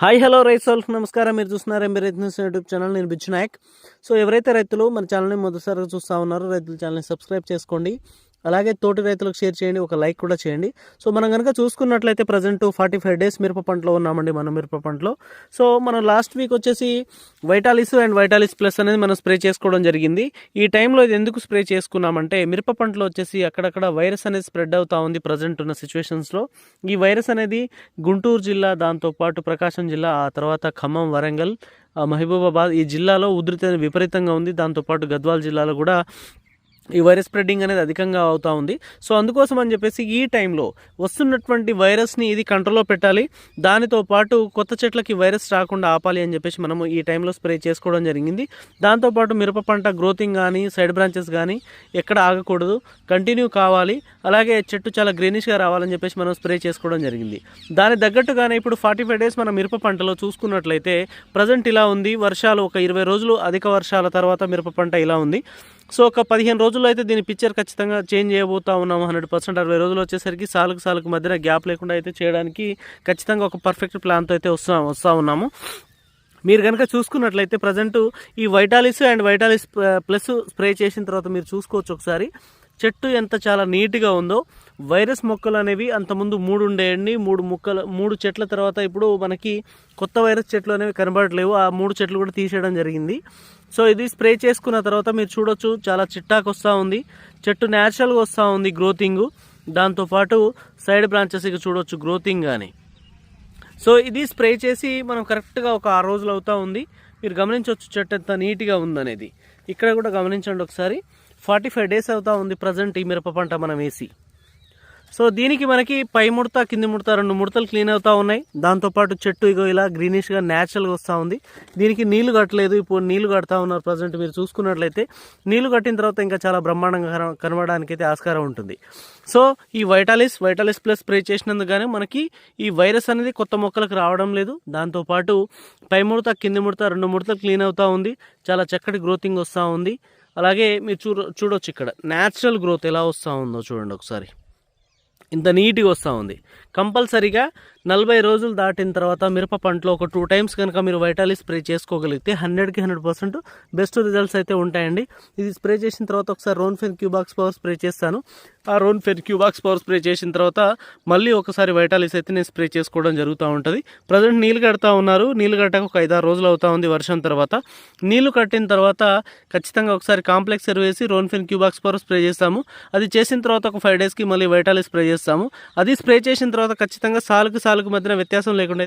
Hi hello రైతు సోల్కి నమస్కారం. మీరు చూస్తున్నారు ఎంబీ రైతు న్యూస్ యూట్యూబ్ ఛానల్. నేను బిచ్చు నాయక్. సో ఎవరైతే రైతులు మన ఛానల్ని మొదటిసారిగా చూస్తూ ఉన్నారో రైతుల ఛానల్ని సబ్స్క్రైబ్ చేసుకోండి. అలాగే తోటి రైతులకు షేర్ చేయండి ఒక లైక్ కూడా చేయండి. సో మనం కనుక చూసుకున్నట్లయితే ప్రజెంట్ ఫార్టీ ఫైవ్ డేస్ మిరప పంటలో ఉన్నామండి మనం మిరప పంటలో. సో మనం లాస్ట్ వీక్ వచ్చేసి వైటాలిస్ అండ్ వైటాలిస్ ప్లస్ అనేది మనం స్ప్రే చేసుకోవడం జరిగింది. ఈ టైంలో ఇది ఎందుకు స్ప్రే చేసుకున్నామంటే మిరప పంటలో వచ్చేసి అక్కడక్కడ వైరస్ అనేది స్ప్రెడ్ అవుతూ ఉంది ప్రజెంట్ ఉన్న సిచ్యువేషన్స్లో ఈ వైరస్ అనేది గుంటూరు జిల్లా దాంతోపాటు ప్రకాశం జిల్లా ఆ తర్వాత ఖమ్మం వరంగల్ మహబూబాబాద్ ఈ జిల్లాలో ఉధృతి విపరీతంగా ఉంది. దాంతోపాటు గద్వాల్ జిల్లాలో కూడా ఈ వైరస్ స్ప్రెడ్డింగ్ అనేది అధికంగా అవుతూ ఉంది. సో అందుకోసం అని చెప్పేసి ఈ టైంలో వస్తున్నటువంటి వైరస్ని ఇది కంట్రోల్లో పెట్టాలి. దానితో పాటు కొత్త చెట్లకి వైరస్ రాకుండా ఆపాలి అని చెప్పేసి మనము ఈ టైంలో స్ప్రే చేసుకోవడం జరిగింది. దాంతోపాటు మిరప పంట గ్రోతింగ్ కానీ సైడ్ బ్రాంచెస్ కానీ ఎక్కడ ఆగకూడదు. కంటిన్యూ కావాలి. అలాగే చెట్టు చాలా గ్రీనిష్గా రావాలని చెప్పేసి మనం స్ప్రే చేసుకోవడం జరిగింది. దాని తగ్గట్టుగానే ఇప్పుడు ఫార్టీ ఫైవ్ డేస్ మన మిరప పంటలో చూసుకున్నట్లయితే ప్రజెంట్ ఇలా ఉంది. వర్షాలు ఒక ఇరవై రోజులు అధిక వర్షాల తర్వాత మిరప పంట ఇలా ఉంది. సో ఒక పదిహేను రోజుల్లో అయితే దీని పిక్చర్ ఖచ్చితంగా చేంజ్ చేయబోతా ఉన్నాము. హండ్రెడ్ పర్సెంట్ అరవై రోజులు వచ్చేసరికి సాలుకు సాలుకు మధ్యన గ్యాప్ లేకుండా అయితే చేయడానికి ఖచ్చితంగా ఒక పర్ఫెక్ట్ ప్లాన్తో అయితే వస్తా వస్తూ ఉన్నాము. మీరు కనుక చూసుకున్నట్లయితే ప్రజెంట్ ఈ Vitalis and Vitalis plus spray చేసిన తర్వాత మీరు చూసుకోవచ్చు ఒకసారి. చెట్టు ఎంత చాలా నీట్గా ఉందో. వైరస్ మొక్కలు అనేవి అంతకుముందు మూడు ఉండేయండి మూడు మొక్కలు మూడు చెట్ల తర్వాత ఇప్పుడు మనకి కొత్త వైరస్ చెట్లు అనేవి కనబడట్లేవు. ఆ మూడు చెట్లు కూడా తీసేయడం జరిగింది. సో ఇది స్ప్రే చేసుకున్న తర్వాత మీరు చూడొచ్చు. చాలా చిట్టాకు వస్తూ ఉంది. చెట్టు న్యాచురల్గా వస్తూ ఉంది గ్రోతింగ్. దాంతోపాటు సైడ్ బ్రాంచెస్ ఇక చూడొచ్చు గ్రోతింగ్ కానీ సో ఇది స్ప్రే చేసి మనం కరెక్ట్గా ఒక ఆరు రోజులు అవుతూ ఉంది. మీరు గమనించవచ్చు చెట్టు ఎంత నీట్గా ఉందనేది. ఇక్కడ కూడా గమనించండి ఒకసారి. ఫార్టీ ఫైవ్ డేస్ అవుతా ఉంది ప్రజెంట్ ఈ మిరప పంట మనం వేసి. సో దీనికి మనకి పై ముడత కింది ముడత రెండు ముడతలు క్లీన్ అవుతూ ఉన్నాయి. దాంతోపాటు చెట్టు ఇగో ఇలా గ్రీనిష్గా న్యాచురల్గా వస్తూ ఉంది. దీనికి నీళ్ళు కట్టలేదు. ఇప్పుడు నీళ్ళు కడతా ఉన్నారు ప్రజెంట్ మీరు చూసుకున్నట్లయితే. నీళ్ళు కట్టిన తర్వాత ఇంకా చాలా బ్రహ్మాండంగా కన- కనబడడానికి అయితే ఆస్కారం ఉంటుంది. సో ఈ వైటాలిస్ వైటాలిస్ ప్లస్ స్ప్రే చేసినందుకు మనకి ఈ వైరస్ అనేది కొత్త మొక్కలకు రావడం లేదు. దాంతోపాటు పై ముడత కింది ముడత రెండు ముడతలు క్లీన్ అవుతూ ఉంది. చాలా చక్కటి గ్రోతింగ్ వస్తూ ఉంది. అలాగే మీరు చూ చూడొచ్చు ఇక్కడ. న్యాచురల్ గ్రోత్ ఎలా వస్తూ ఉందో చూడండి ఒకసారి. ఇంత నీట్గా వస్తూ ఉంది. కంపల్సరీగా నలభై రోజులు దాటిన తర్వాత మిరప పంటలో ఒక టూ టైమ్స్ కనుక మీరు వైటాలి స్ప్రే చేసుకోగలిగితే హండ్రెడ్కి హండ్రెడ్ పర్సెంట్ బెస్ట్ రిజల్ట్స్ అయితే ఉంటాయండి. ఇది స్ప్రే చేసిన తర్వాత ఒకసారి రోన్ ఫెన్ క్యూబాక్స్ పవర్ స్ప్రే చేస్తాను. ఆ రోన్ ఫెన్ క్యూబాక్స్ పవర్ స్ప్రే చేసిన తర్వాత మళ్ళీ ఒకసారి వైటాలిస్ అయితే నేను స్ప్రే చేసుకోవడం జరుగుతూ ఉంటుంది. ప్రజెంట్ నీళ్ళు కడతా ఉన్నారు. నీళ్ళు కట్టక ఒక ఐదారు రోజులు అవుతా ఉంది వర్షం తర్వాత. నీళ్ళు కట్టిన తర్వాత ఖచ్చితంగా ఒకసారి కాంప్లెక్స్ ఎరువు వేసి రోన్ ఫెన్ క్యూబాక్స్ పవర్ స్ప్రే చేస్తాము. అది చేసిన తర్వాత ఒక ఫైవ్ డేస్కి మళ్ళీ వైటాలిస్ స్ప్రే చేస్తాము. అది స్ప్రే చేసిన తర్వాత ఖచ్చితంగా సాలుకి సాలు సాలుకు మధ్యన వ్యత్యాసం లేకుండా